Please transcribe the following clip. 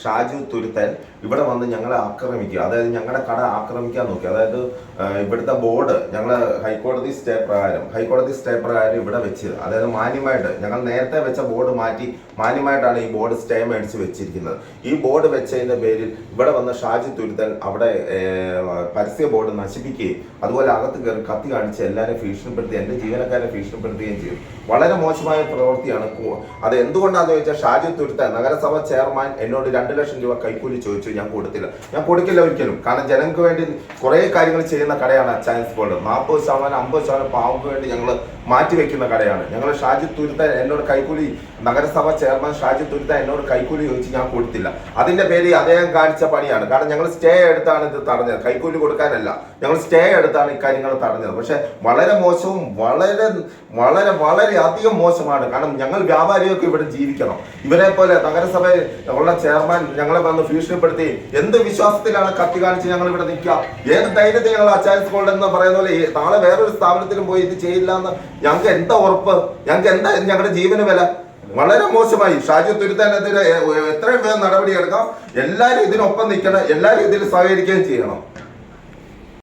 ഷാജു തുരുത്തൻ ഇവിടെ വന്ന് ഞങ്ങളെ ആക്രമിക്കുക. അതായത് ഞങ്ങളുടെ കട ആക്രമിക്കാൻ നോക്കി. അതായത് ഇവിടുത്തെ ബോർഡ് ഞങ്ങൾ ഹൈക്കോടതി സ്റ്റേ പ്രകാരം ഹൈക്കോടതി സ്റ്റേ പ്രകാരം ഇവിടെ വെച്ച് അതായത് മാന്യമായിട്ട് ഞങ്ങൾ നേരത്തെ വെച്ച ബോർഡ് മാറ്റി മാന്യമായിട്ടാണ് ഈ ബോർഡ് സ്റ്റേ മേടിച്ച് വെച്ചിരിക്കുന്നത്. ഈ ബോർഡ് വെച്ചതിന്റെ പേരിൽ ഇവിടെ വന്ന ഷാജു തുരുത്തൻ അവിടെ പരസ്യ ബോർഡ് നശിപ്പിക്കുകയും അതുപോലെ അകത്ത് കയറി കത്തി കാണിച്ച് എല്ലാവരെയും ഭീഷണിപ്പെടുത്തി എന്റെ ജീവനക്കാരെ ഭീഷണിപ്പെടുത്തുകയും ചെയ്യും വളരെ മോശമായ പ്രവൃത്തിയാണ് അത് എന്തുകൊണ്ടാന്ന് ചോദിച്ചാൽ ഷാജു തുരുത്തൻ നഗരസഭ ചെയർമാൻ എന്നോട് രണ്ട് ലക്ഷം രൂപ കൈക്കൂലി ചോദിച്ചു ഞാൻ കൊടുത്തില്ല. ഞാൻ കൊടുക്കില്ല ഒരിക്കലും. കാരണം ജനങ്ങൾക്ക് വേണ്ടി കുറേ കാര്യങ്ങൾ ചെയ്യുന്ന കടയാണ് അച്ചായൻസ് ഗോൾഡ് നാൽപ്പത് ശതമാനം അമ്പത് ശതമാനം പാവങ്ങൾക്ക് വേണ്ടി ഞങ്ങൾ മാറ്റി വെക്കുന്ന കടയാണ്. ഞങ്ങൾ ഷാജി തുരുത്ത എന്നോട് കൈക്കൂലി നഗരസഭ ചെയർമാൻ ഷാജി തുരുത്ത എന്നോട് കൈക്കൂലി ചോദിച്ച് ഞാൻ കൊടുത്തില്ല. അതിന്റെ പേര് അദ്ദേഹം കാണിച്ച പണിയാണ്. കാരണം ഞങ്ങൾ സ്റ്റേ എടുത്താണ് ഇത് തടഞ്ഞത്. കൈക്കൂലി കൊടുക്കാനല്ല. ഞങ്ങൾ സ്റ്റേ എടുത്താണ് ഇക്കാര്യങ്ങൾ തടഞ്ഞത്. പക്ഷെ വളരെ മോശവും വളരെ വളരെ വളരെ അധികം മോശമാണ്. കാരണം ഞങ്ങൾ വ്യാപാരികൾക്ക് ഇവിടെ ജീവിക്കണം. ഇവരെ പോലെ നഗരസഭ ഉള്ള ചെയർമാൻ ഞങ്ങളെ വന്ന് ഭീഷണിപ്പെടുത്തി. എന്ത് വിശ്വാസത്തിലാണ് കത്തി കാണിച്ച് ഞങ്ങൾ ഇവിടെ നിൽക്കുക? ഏത് ധൈര്യത്തിൽ ഞങ്ങൾ ഗോൾഡ് എന്ന് പറയുന്ന പോലെ നാളെ വേറൊരു സ്ഥാപനത്തിലും പോയി ഇത് ചെയ്യില്ല എന്ന് ഞങ്ങൾക്ക് എന്താ ഉറപ്പ്? ഞങ്ങൾക്ക് എന്താ ഞങ്ങളുടെ ജീവന് വില? വളരെ മോശമായി. ഷാജി തുരുത്താനെതിരെ എത്രയും വേഗം നടപടിയെടുക്കാം എല്ലാവരും ഇതിനൊപ്പം നിൽക്കണം. എല്ലാവരും ഇതിൽ സഹകരിക്കുകയും ചെയ്യണം.